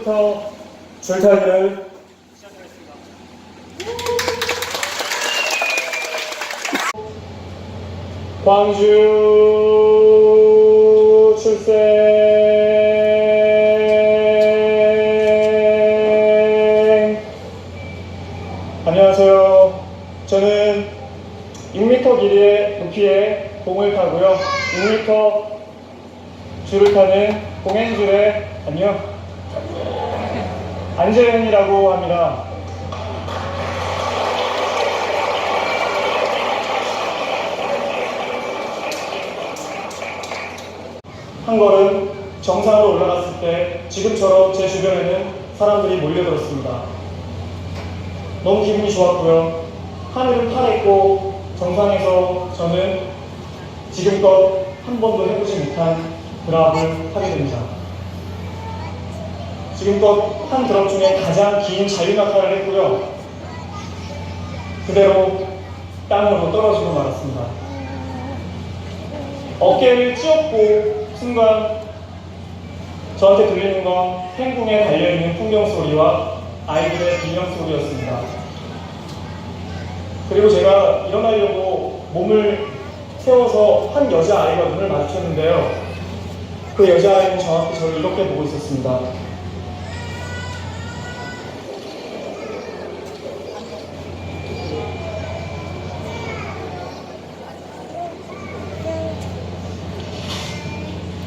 지금부터 줄타기를 광주 출생 안녕하세요. 저는 6m 길이의 높이의 공을 타고요. 6m 줄을 타는 공행줄의 안녕 안재현이라고 합니다. 한 걸음 정상으로 올라갔을 때 지금처럼 제 주변에는 사람들이 몰려들었습니다. 너무 기분이 좋았고요. 하늘은 파랬고 정상에서 저는 지금껏 한 번도 해보지 못한 드랍을 하게 됩니다. 지금껏 한 드랍 중에 가장 긴 자유낙하를 했고요. 그대로 땅으로 떨어지고 말았습니다. 어깨를 찧었고 순간 저한테 들리는 건 행궁에 달려있는 풍경 소리와 아이들의 비명 소리였습니다. 그리고 제가 일어나려고 몸을 세워서 한 여자아이가 눈을 마주쳤는데요. 그 여자아이는 정확히 저를 이렇게 보고 있었습니다.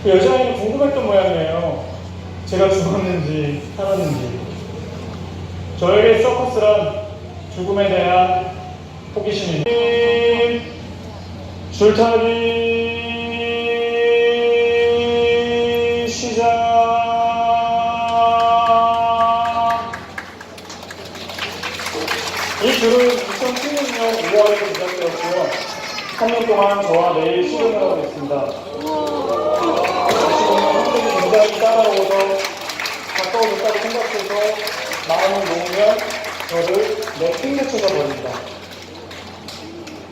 여자아이는 궁금했던 모양이에요. 제가 죽었는지 살았는지. 저에게 서커스란 죽음에 대한 호기심입니다. 줄타기 시작. 이 줄은 2016년 5월에 시작되었고요. 3년 동안 저와 매일 실험을 하고 있습니다. 굉장히 따라오서 가까워졌다고 생각해서 마음을 놓으면 저를 내 팽개쳐서 버립니다.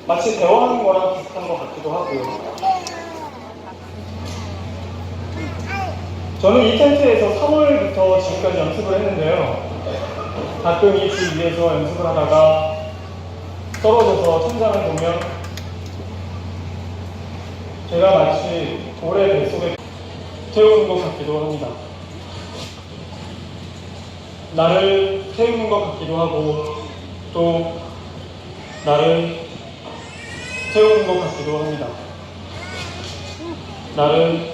마치 대화하는 거랑 비슷한 것 같기도 하고요. 저는 이 텐트에서 3월부터 지금까지 연습을 했는데요. 가끔 이 집 위에서 연습을 하다가 떨어져서 천장을 보면 제가 마치 돌의 뱃속에 태우는 것 같기도 합니다. 나를 태우는 것 같기도 하고 또 나를 태우는 것 같기도 합니다. 나를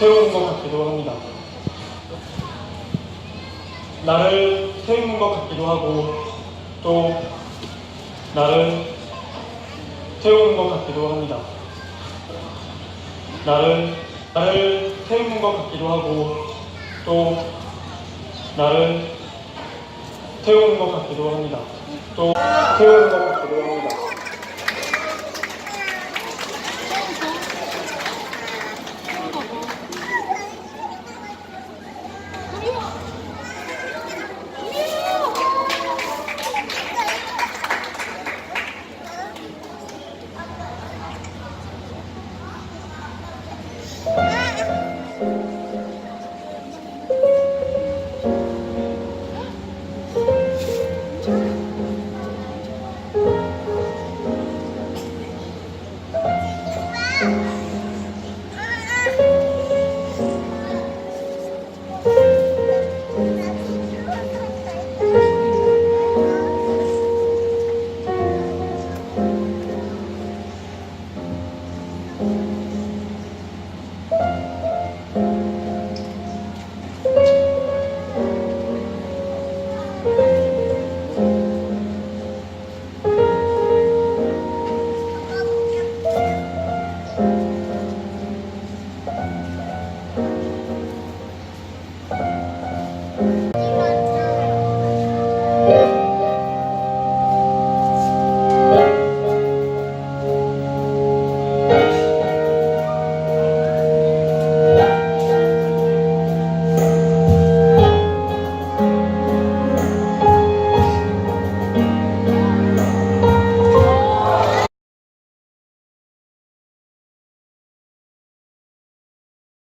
태우는 것 같기도 합니다. 나를 태우는 것 같기도 하고 또 나를 태우는 것 같기도 합니다. 나를 나를 태우는 것 같기도 하고 또 나를 태우는 것 같기도 합니다. 또 태우는 것 같기도 합니다. Bye.